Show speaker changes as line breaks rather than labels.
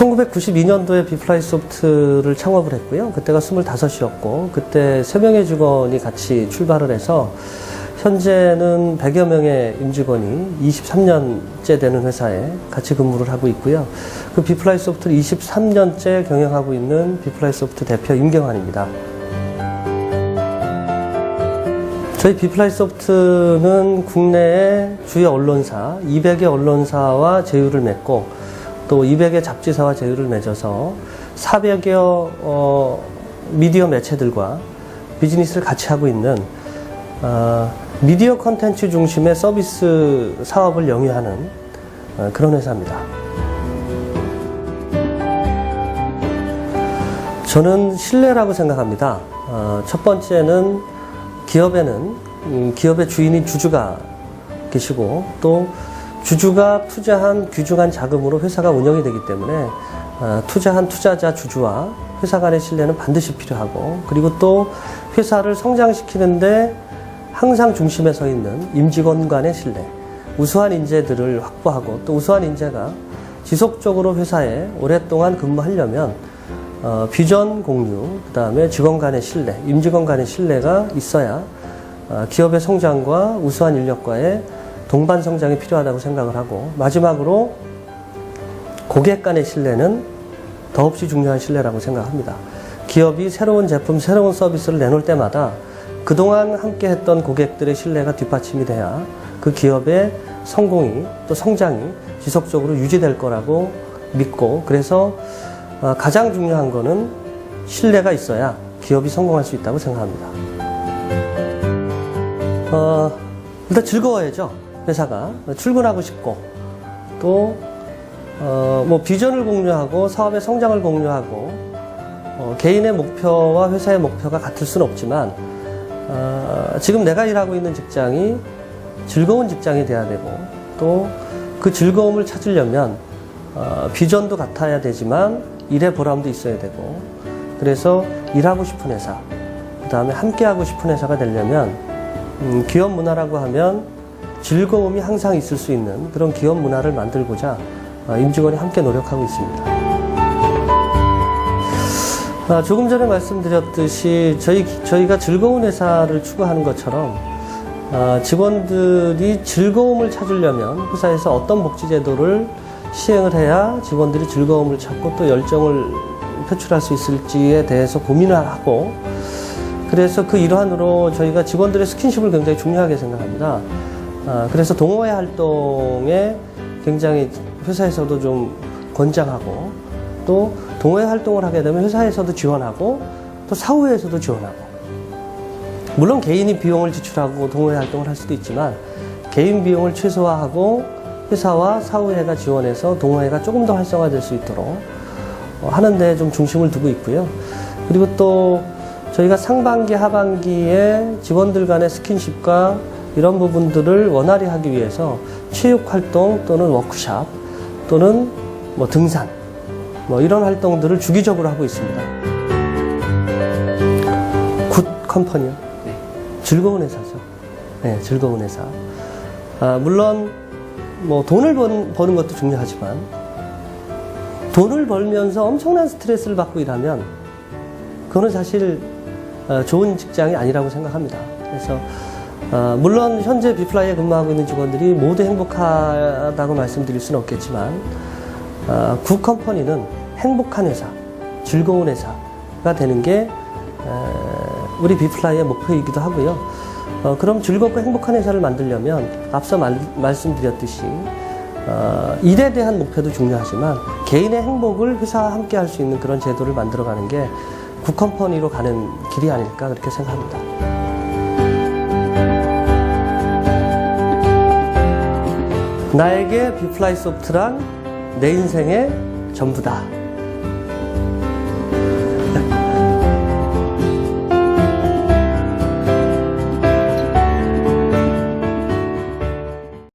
1992년도에 비플라이 소프트를 창업을 했고요. 그때가 25이었고, 그때 3명의 직원이 같이 출발을 해서, 현재는 100여 명의 임직원이 23년째 되는 회사에 같이 근무를 하고 있고요. 그 비플라이 소프트를 23년째 경영하고 있는 비플라이 소프트 대표 임경환입니다. 저희 비플라이 소프트는 국내의 주요 언론사 200의 언론사와 제휴를 맺고 또 200의 잡지사와 제휴를 맺어서 400여 어, 미디어 매체들과 비즈니스를 같이 하고 있는 어, 미디어 컨텐츠 중심의 서비스 사업을 영위하는 어, 그런 회사입니다. 저는 신뢰라고 생각합니다. 어, 첫 번째는 기업에는 음, 기업의 주인인 주주가 계시고 또 주주가 투자한 귀중한 자금으로 회사가 운영이 되기 때문에 어, 투자한 투자자 주주와 회사 간의 신뢰는 반드시 필요하고 그리고 또 회사를 성장시키는데 항상 중심에 서 있는 임직원 간의 신뢰, 우수한 인재들을 확보하고 또 우수한 인재가 지속적으로 회사에 오랫동안 근무하려면 어, 비전 공유, 그 다음에 직원 간의 신뢰, 임직원 간의 신뢰가 있어야 어, 기업의 성장과 우수한 인력과의 동반 성장이 필요하다고 생각을 하고 마지막으로 고객 간의 신뢰는 더없이 중요한 신뢰라고 생각합니다. 기업이 새로운 제품, 새로운 서비스를 내놓을 때마다 그동안 함께 했던 고객들의 신뢰가 뒷받침이 돼야 그 기업의 성공이 또 성장이 지속적으로 유지될 거라고 믿고 그래서 어, 가장 중요한 거는 신뢰가 있어야 기업이 성공할 수 있다고 생각합니다. 어, 일단 즐거워야죠. 회사가 출근하고 싶고 또 어, 뭐 비전을 공유하고 사업의 성장을 공유하고 어, 개인의 목표와 회사의 목표가 같을 수는 없지만 어, 지금 내가 일하고 있는 직장이 즐거운 직장이 돼야 되고 또 그 즐거움을 찾으려면 어, 비전도 같아야 되지만 일의 보람도 있어야 되고 그래서 일하고 싶은 회사 그 다음에 함께하고 싶은 회사가 되려면 음, 기업 문화라고 하면 즐거움이 항상 있을 수 있는 그런 기업 문화를 만들고자 어, 임직원이 함께 노력하고 있습니다. 아, 조금 전에 말씀드렸듯이 저희, 저희가 즐거운 회사를 추구하는 것처럼 아, 직원들이 즐거움을 찾으려면 회사에서 어떤 복지제도를 시행을 해야 직원들이 즐거움을 찾고 또 열정을 표출할 수 있을지에 대해서 고민을 하고 그래서 그 일환으로 저희가 직원들의 스킨십을 굉장히 중요하게 생각합니다. 아, 그래서 동호회 활동에 굉장히 회사에서도 좀 권장하고 또 동호회 활동을 하게 되면 회사에서도 지원하고 또 사후에서도 지원하고 물론 개인이 비용을 지출하고 동호회 활동을 할 수도 있지만 개인 비용을 최소화하고 회사와 사후회가 지원해서 동호회가 조금 더 활성화될 수 있도록 어, 하는데 좀 중심을 두고 있고요. 그리고 또 저희가 상반기, 하반기에 직원들 간의 스킨십과 이런 부분들을 원활히 하기 위해서 체육 활동 또는 워크샵 또는 뭐 등산 뭐 이런 활동들을 주기적으로 하고 있습니다. 굿 컴퍼니요. 즐거운 회사죠. 네, 즐거운 회사. 아, 물론 뭐 돈을 번, 버는 것도 중요하지만 돈을 벌면서 엄청난 스트레스를 받고 일하면 그거는 사실 어, 좋은 직장이 아니라고 생각합니다. 그래서 어, 물론 현재 비플라이에 근무하고 있는 직원들이 모두 행복하다고 말씀드릴 수는 없겠지만 어, 굿 컴퍼니는 행복한 회사, 즐거운 회사가 되는 게 에, 우리 비플라이의 목표이기도 하고요. 어, 그럼 즐겁고 행복한 회사를 만들려면 앞서 말, 말씀드렸듯이 어, 일에 대한 목표도 중요하지만 개인의 행복을 회사와 함께 할 수 있는 그런 제도를 만들어가는 게 굿컴퍼니로 가는 길이 아닐까 그렇게 생각합니다. 나에게 비플라이 소프트란 내 인생의 전부다.